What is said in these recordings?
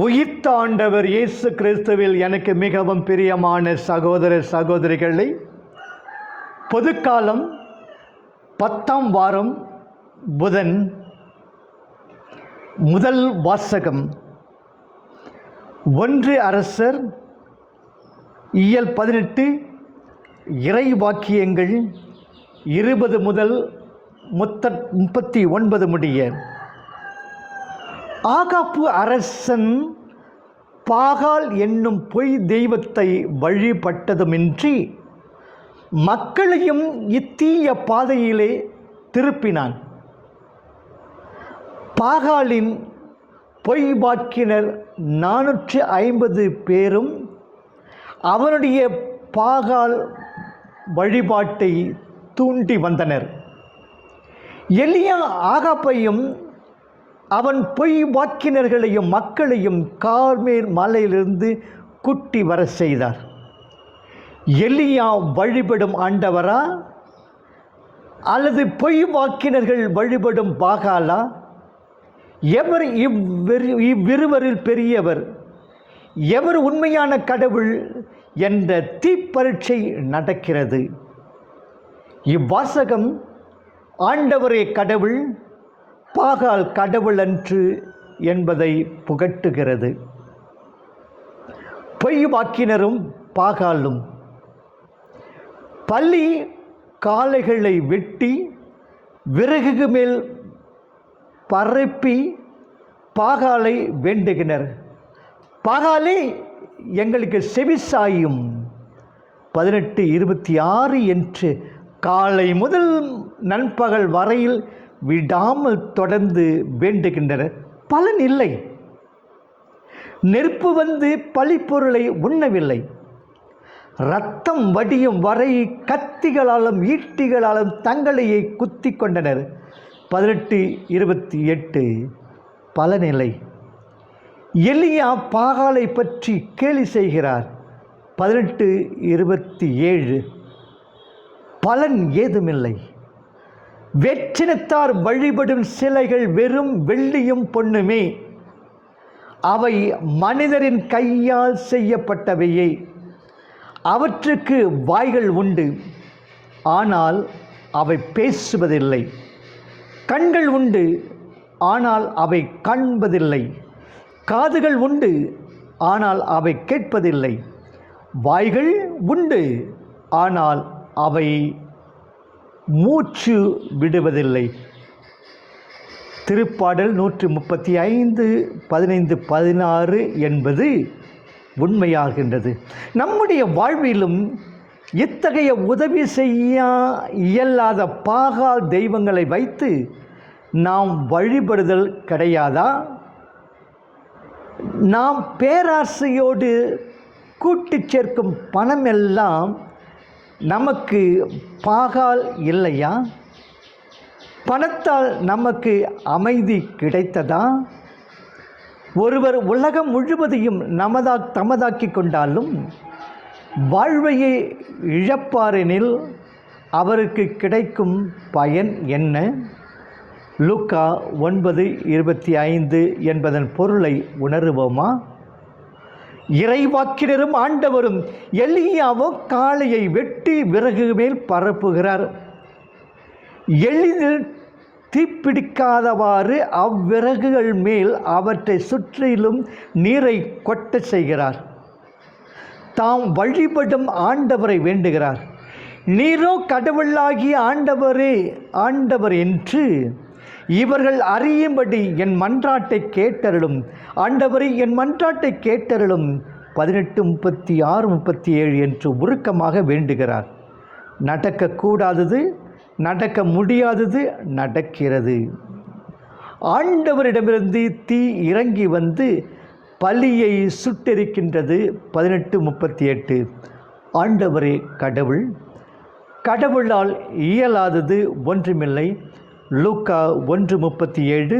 உயிர்த்தாண்டவர் இயேசு கிறிஸ்துவில் எனக்கு மிகவும் பிரியமான சகோதர சகோதரிகளை பொதுக்காலம் பத்தாம் வாரம் புதன் முதல் வாசகம். ஒன்று அரசர் இயல் பதினெட்டு இறை வாக்கியங்கள் இருபது முதல் முத்த முப்பத்தி ஒன்பது முடிய. ஆகாப்பு அரசன் பாகால் என்னும் பொய் தெய்வத்தை வழிபட்டதுமின்றி மக்களையும் இத்தீய பாதையிலே திருப்பினான். பாகாலின் பொய் வாக்கினர் நானூற்றி ஐம்பது பேரும் அவனுடைய பாகால் வழிபாட்டை தூண்டி வந்தனர். எலியா ஆகாப்பையும் அவன் பொய் வாக்கினர்களையும் மக்களையும் கார்மேல் மலையிலிருந்து குட்டி வர செய்தார். எலியா வழிபடும் ஆண்டவரா? அல்லது பொய் வாக்கினர்கள் வழிபடும் பாகாலா? எவர் இவ்விரு இவ்விருவரில் பெரியவர்? எவர் உண்மையான கடவுள் என்ற தீப்பரீட்சை நடக்கிறது. இவ்வாசகம் ஆண்டவரே கடவுள் பாகால் கடவுளன்று என்பதை புகட்டுகிறது. பொய் வாக்கினரும் பாகாலும். பள்ளி காளைகளை வெட்டி விறகுக்கு மேல் பரப்பி பாகாலை வேண்டுகினர். பாகாலே எங்களுக்கு செவிசாயும். பதினெட்டு இருபத்தி ஆறு என்று காலை முதல் நண்பகல் வரையில் விடாமல் தொடர்ந்து வேண்டுகின்றனர். பலன் இல்லை. நெருப்பு வந்து பழிப்பொருளை உண்ணவில்லை. ரத்தம் வடியும் வரை கத்திகளாலும் ஈட்டிகளாலும் தங்களையே குத்தி கொண்டனர். பதினெட்டு இருபத்தி எட்டு. பலநிலை எலியா பாகாலை பற்றி கேலி செய்கிறார். பதினெட்டு இருபத்தி ஏழு. பலன் ஏதுமில்லை. வெற்றினத்தார் வழிபடும் சிலைகள் வெறும் வெள்ளியும் பொண்ணுமே. அவை மனிதரின் கையால் செய்யப்பட்டவையே. அவற்றுக்கு வாய்கள் உண்டு. ஆனால் அவை பேசுவதில்லை. கண்கள் உண்டு. ஆனால் அவை காண்பதில்லை. காதுகள் உண்டு. ஆனால் அவை கேட்பதில்லை. வாய்கள் உண்டு. ஆனால் அவை மூச்சு விடுவதில்லை. திருப்பாடல் நூற்றி முப்பத்தி ஐந்து பதினைந்து பதினாறு என்பது உண்மையாகின்றது. நம்முடைய வாழ்விலும் இத்தகைய உதவி செய்ய இயலாத பாகால் தெய்வங்களை வைத்து நாம் வழிபடுதல் கிடையாதா? நாம் பேராசையோடு கூட்டி சேர்க்கும் பணம் எல்லாம் நமக்கு பாகால் இல்லையா? பணத்தால் நமக்கு அமைதி கிடைத்ததா? ஒருவர் உலகம் முழுவதையும் நமதா தமதாக்கி கொண்டாலும் வாழ்வையை இழப்பாரெனில் அவருக்கு கிடைக்கும் பயன் என்ன? லுக்கா ஒன்பது இருபத்தி ஐந்து என்பதன் பொருளை உணருவோமா? இறைவாக்கினரும் ஆண்டவரும் எலியாவோ காளையை வெட்டி விறகு மேல் பரப்புகிறார். எளிதில் தீப்பிடிக்காதவாறு அவ்விறகுகள் மேல் அவற்றை சுற்றிலும் நீரை கொட்ட செய்கிறார். தாம் வழிபடும் ஆண்டவரை வேண்டுகிறார். நீரோ கடவுளாகிய ஆண்டவரே ஆண்டவர் என்று இவர்கள் அறியும்படி என் மன்றாட்டை கேட்டருளும். ஆண்டவரை என் மன்றாட்டை கேட்டருளும். பதினெட்டு முப்பத்தி ஆறு முப்பத்தி ஏழு என்று உருக்கமாக வேண்டுகிறார். நடக்கக்கூடாதது நடக்க முடியாதது நடக்கிறது. ஆண்டவரிடமிருந்து தீ இறங்கி வந்து பலியை சுட்டெரிக்கின்றது. பதினெட்டு முப்பத்தி எட்டு. ஆண்டவரே கடவுள் கடவுளால் இயலாதது ஒன்றுமில்லை. லூக்கா ஒன்று முப்பத்தி ஏழு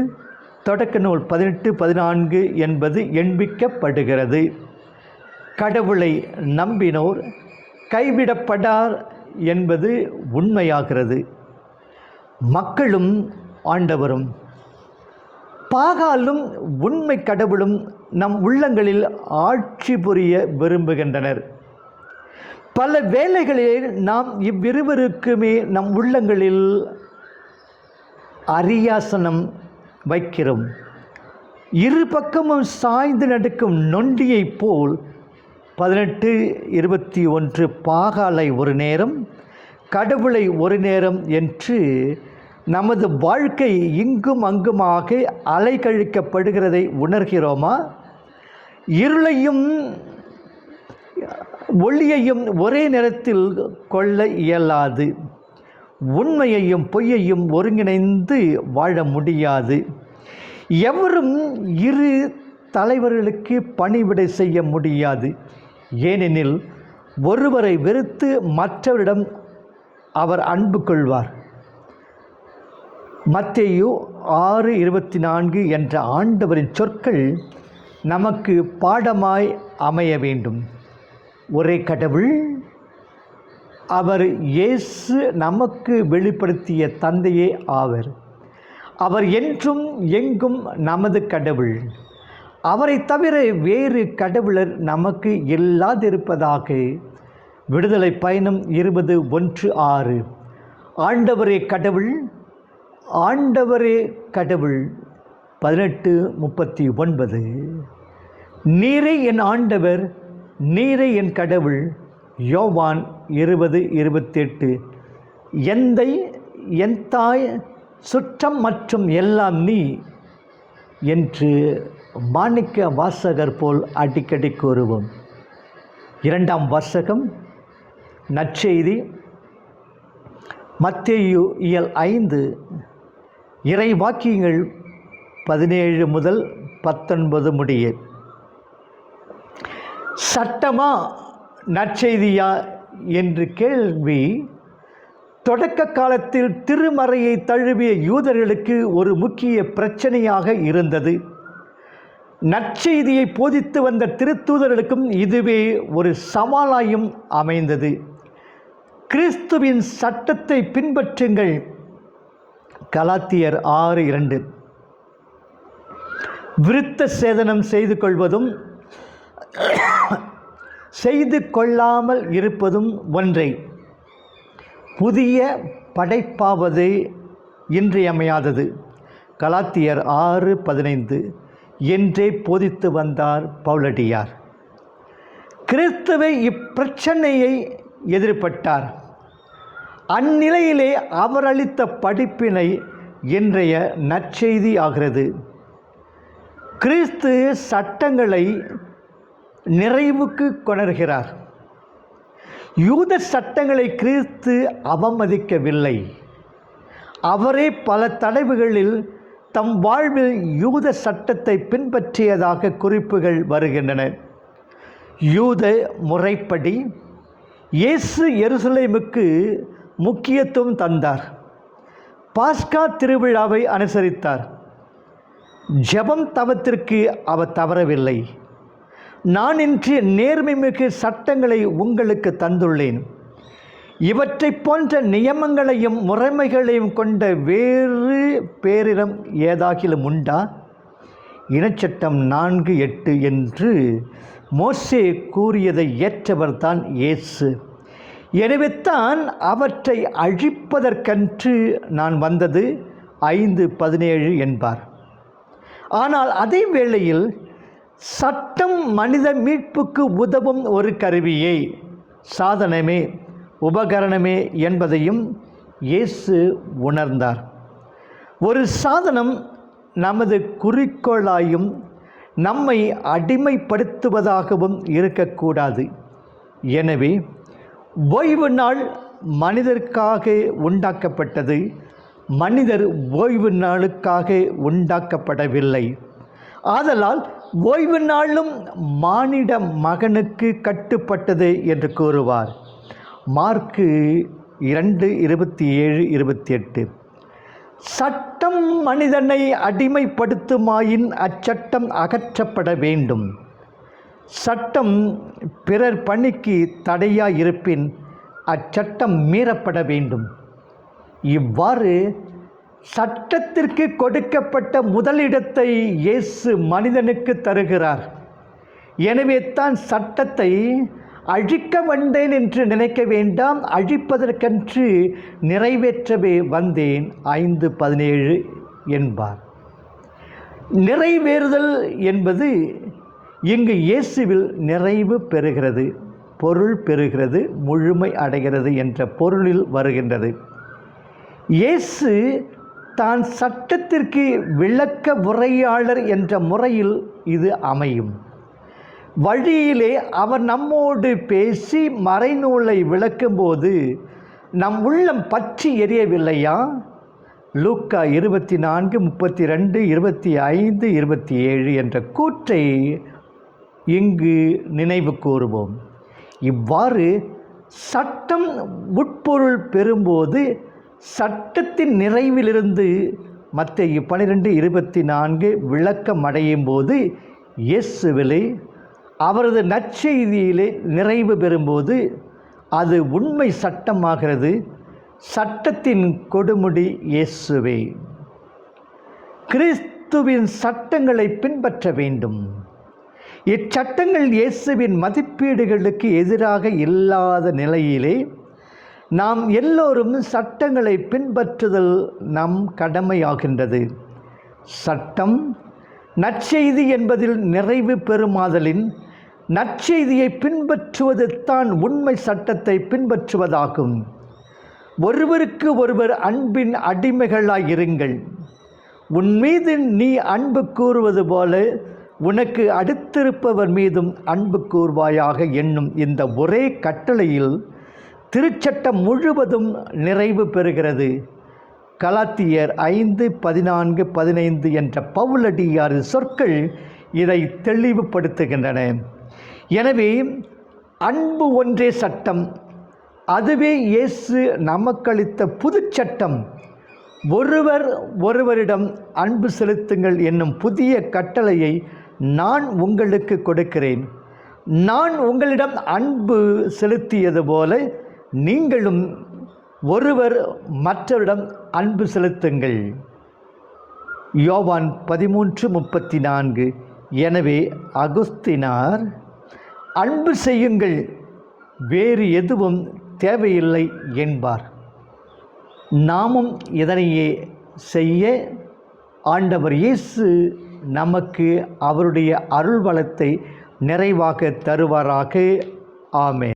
தொடக்க நூல் பதினெட்டு பதினான்கு என்பது எண்பிக்கப்படுகிறது. கடவுளை நம்பினோர் கைவிடப்படார் என்பது உண்மையாகிறது. மக்களும் ஆண்டவரும் பாகாலும் உண்மை கடவுளும் நம் உள்ளங்களில் ஆட்சி புரிய விரும்புகின்றனர். பல வேளைகளில் நாம் இவ்விருவருக்குமே நம் உள்ளங்களில் அரியாசனம் வைக்கிறோம். இரு பக்கமும் சாய்ந்து நடக்கும் நொண்டியைப் போல் பதினெட்டு இருபத்தி ஒன்று பாகாலை ஒரு நேரம் கடவுளை ஒரு நேரம் என்று நமது வாழ்க்கை இங்கும் அங்குமாக அலைக்கழிக்கப்படுகிறதை உணர்கிறோமா? இருளையும் ஒளியையும் ஒரே நேரத்தில் கொள்ள இயலாது. உண்மையையும் பொய்யையும் ஒருங்கிணைந்து வாழ முடியாது. எவரும் இரு தலைவர்களுக்கு பணிவிடை செய்ய முடியாது. ஏனெனில் ஒருவரை வெறுத்து மற்றவரிடம் அவர் அன்பு கொள்வார். மத்தேயு ஆறு இருபத்தி நான்கு என்ற ஆண்டவரின் சொற்கள் நமக்கு பாடமாய் அமைய வேண்டும். ஒரே கடவுள் அவர் இயேசு நமக்கு வெளிப்படுத்திய தந்தையே ஆவர். அவர் என்றும் எங்கும் நமது கடவுள். அவரை தவிர வேறு கடவுளர் நமக்கு இல்லாதிருப்பதாக. விடுதலை பயணம் இருபது ஒன்று ஆறு. ஆண்டவரே கடவுள் ஆண்டவரே கடவுள். பதினெட்டு முப்பத்தி ஒன்பது. நீரே என் ஆண்டவர் நீரே என் கடவுள். யோவான் இருபது இருபத்தெட்டு. எந்தை என் தாய் சுற்றம் மற்றும் எல்லாம் நீ என்று மாணிக்க வாசகர் போல் அடிக்கடி கூறுவோம். இரண்டாம் வாசகம் நற்செய்தி மத்தேயு இயல் ஐந்து இறை வாக்கியங்கள் பதினேழு முதல் பத்தொன்பது முடிய. சட்டமாக நற்செய்தியா என்று கேள்வி தொடக்க காலத்தில் திருமறையை தழுவிய யூதர்களுக்கு ஒரு முக்கிய பிரச்சனையாக இருந்தது. நற்செய்தியை போதித்து வந்த திருத்தூதர்களுக்கும் இதுவே ஒரு சவாலாயும் அமைந்தது. கிறிஸ்துவின் சட்டத்தை பின்பற்றுங்கள். கலாத்தியர் ஆறு இரண்டு. விருத்த சேதனம் செய்து கொள்வதும் செய்து கொள்ளாமல் இருப்பதும் ஒன்றை. புதிய படைப்பாவது இன்றியமையாதது. கலாத்தியர் ஆறு பதினைந்து என்றே போதித்து வந்தார் பவுலடியார். கிறிஸ்துவை இப்பிரச்சனையை எதிர்பட்டார். அந்நிலையிலே அவர் அளித்த படிப்பினை இன்றைய நற்செய்தி ஆகிறது. கிறிஸ்து சட்டங்களை நிறைவுக்கு கொணர்கிறார். யூத சட்டங்களை கிறிஸ்து அவமதிக்கவில்லை. அவரே பல தடவுகளில் தம் வாழ்வில் யூத சட்டத்தை பின்பற்றியதாக குறிப்புகள் வருகின்றன. யூத முறைப்படி இயேசு எருசலேமுக்கு முக்கியத்துவம் தந்தார். பாஸ்கா திருவிழாவை அனுசரித்தார். ஜெபம் தவத்திற்கு அவர் தவறவில்லை. நான் இன்றைய நேர்மை மிகு சட்டங்களை உங்களுக்கு தந்துள்ளேன். இவற்றை போன்ற நியமங்களையும் முறைமைகளையும் கொண்ட வேறு பேரிடம் ஏதாகிலும் உண்டா? இனச்சட்டம் நான்கு எட்டு என்று மோசே கூறியதை ஏற்றவர்தான் இயேசு. எனவே தான் அவற்றை அழிப்பதற்கன்று நான் வந்தது ஐந்து பதினேழு என்பார். ஆனால் அதே வேளையில் சட்டம் மனித மீட்புக்கு உதவும் ஒரு கருவியே. சாதனமே உபகரணமே என்பதையும் இயேசு உணர்ந்தார். ஒரு சாதனம் நமது குறிக்கோளாயும் நம்மை அடிமைப்படுத்துவதாகவும் இருக்கக்கூடாது. எனவே ஓய்வு நாள் மனிதருக்காக உண்டாக்கப்பட்டது மனிதர் ஓய்வு நாளுக்காக உண்டாக்கப்படவில்லை. ஆதலால் ஓய்வு நாளும் மானிட மகனுக்கு கட்டுப்பட்டது என்று கூறுவார். மார்க்கு இரண்டு இருபத்தி ஏழு இருபத்தி எட்டு சட்டம் மனிதனை அடிமைப்படுத்துமாயின் அச்சட்டம் அகற்றப்பட வேண்டும். சட்டம் பிறர் பணிக்கு தடையாயிருப்பின் அச்சட்டம் மீறப்பட வேண்டும். இவ்வாறு சட்டத்திற்கு கொடுக்கப்பட்ட முதலிடத்தை இயேசு மனிதனுக்கு தருகிறார். எனவே தான் சட்டத்தை அழிக்க வந்தேன் என்று நினைக்க வேண்டாம் அழிப்பதற்கென்று நிறைவேற்றவே வந்தேன் ஐந்து பதினேழு என்பார். நிறைவேறுதல் என்பது இங்கு இயேசுவில் நிறைவு பெறுகிறது பொருள் பெறுகிறது முழுமை அடைகிறது என்ற பொருளில் வருகின்றது. இயேசு தான் சட்டத்திற்கு விளக்க உரையாளர் என்ற முறையில் இது அமையும். வழியிலே அவர் நம்மோடு பேசி மறைநூலை விளக்கும்போது நம் உள்ளம் பற்றி எரியவில்லையா? லூக்கா இருபத்தி நான்கு முப்பத்தி ரெண்டு இருபத்தி ஐந்து இருபத்தி ஏழு என்ற கூற்றை இங்கு நினைவு கூறுவோம். இவ்வாறு சட்டம் உட்பொருள் பெறும்போது சட்டத்தின் நிறைவிலிருந்து மற்ற பனிரெண்டு இருபத்தி நான்கு விளக்கம் அடையும் போது இயேசுவிலே அவரது நற்செய்தியிலே நிறைவு பெறும்போது அது உண்மை சட்டமாகிறது. சட்டத்தின் கொடுமுடி இயேசுவே. கிறிஸ்துவின் சட்டங்களை பின்பற்ற வேண்டும். இச்சட்டங்கள் இயேசுவின் மதிப்பீடுகளுக்கு எதிராக இல்லாத நிலையிலே நாம் எல்லோரும் சட்டங்களை பின்பற்றுதல் நம் கடமையாகின்றது. சட்டம் நற்செய்தி என்பதில் நிறைவு பெறுமாதலின் நற்செய்தியை பின்பற்றுவது தான் உண்மை சட்டத்தை பின்பற்றுவதாகும். ஒருவருக்கு ஒருவர் அன்பின் அடிமைகளாய் இருங்கள். உன் மீது நீ அன்பு கூறுவது போல உனக்கு அடுத்திருப்பவர் மீதும் அன்பு கூறுவாயாக என்னும் இந்த ஒரே கட்டளையில் திருச்சட்டம் முழுவதும் நிறைவு பெறுகிறது. கலாத்தியர் ஐந்து பதினான்கு பதினைந்து என்ற பவுலடியாரின் சொற்கள் இதை தெளிவுபடுத்துகின்றன. எனவே அன்பு ஒன்றே சட்டம். அதுவே இயேசு நமக்களித்த புதுச் சட்டம் ஒருவர் ஒருவரிடம் அன்பு செலுத்துங்கள் என்னும் புதிய கட்டளையை நான் உங்களுக்கு கொடுக்கிறேன். நான் உங்களிடம் அன்பு செலுத்தியது போல நீங்களும் ஒருவர் மற்றவரிடம் அன்பு செலுத்துங்கள். யோவான் பதிமூன்று முப்பத்தி நான்கு எனவே அகுஸ்தினார் அன்பு செய்யுங்கள் வேறு எதுவும் தேவையில்லை என்பார். நாமும் இதனையே செய்ய ஆண்டவர் இயேசு நமக்கு அவருடைய அருள்வளத்தை நிறைவாக தருவாராக. ஆமே